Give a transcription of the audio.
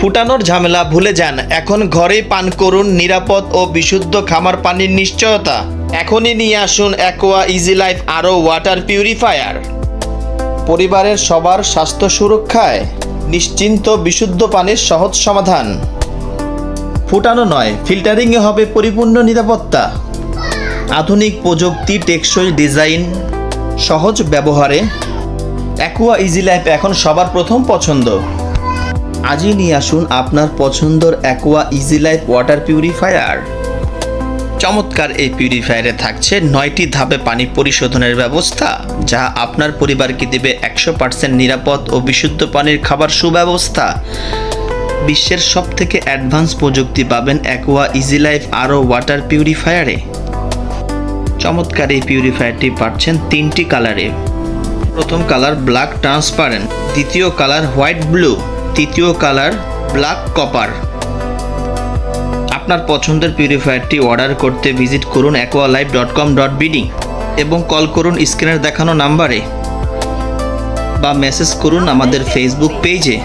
ফুটানোর ঝামেলা ভুলে যান। এখন ঘরেই পান করুন নিরাপদ ও বিশুদ্ধ খামার পানির নিশ্চয়তা। এখনই নিয়ে আসুন অ্যাকোয়া ইজি লাইফ আরও ওয়াটার পিউরিফায়ার পরিবারের সবার স্বাস্থ্য সুরক্ষায় নিশ্চিন্ত বিশুদ্ধ পানির সহজ সমাধান। ফুটানো নয় ফিল্টারিংয়ে হবে পরিপূর্ণ নিরাপত্তা। আধুনিক প্রযুক্তি, টেকসই ডিজাইন, সহজ ব্যবহারে। অ্যাকুয়া ইজি লাইফ এখন সবার প্রথম পছন্দ। আজই নিয়ে আসুন আপনার পছন্দের Aqua Easy Life water purifier চমৎকার এই পিউরিফায়ারে থাকছে নয়টি ধাপে পানি পরিশোধনের ব্যবস্থা, যা আপনার পরিবারকে দেবে একশো পার্সেন্ট নিরাপদ ও বিশুদ্ধ পানির খাবার সুব্যবস্থা। বিশ্বের সব থেকে অ্যাডভান্স প্রযুক্তি পাবেন অ্যাকোয়া ইজি লাইফ আরও ওয়াটার পিউরিফায়ারে চমৎকার এই পিউরিফায়ারটি পাচ্ছেন তিনটি কালারে প্রথম কালার ব্ল্যাক ট্রান্সপারেন্ট দ্বিতীয় কালার হোয়াইট ব্লু তৃতীয় কালার ব্ল্যাক কপার। আপনার পছন্দের পিউরিফায়ারটি অর্ডার করতে ভিজিট করুন Aqualife dot com dot BD এবং কল করুন স্ক্রিনের দেখানো নাম্বারে বা মেসেজ করুন আমাদের ফেসবুক পেজে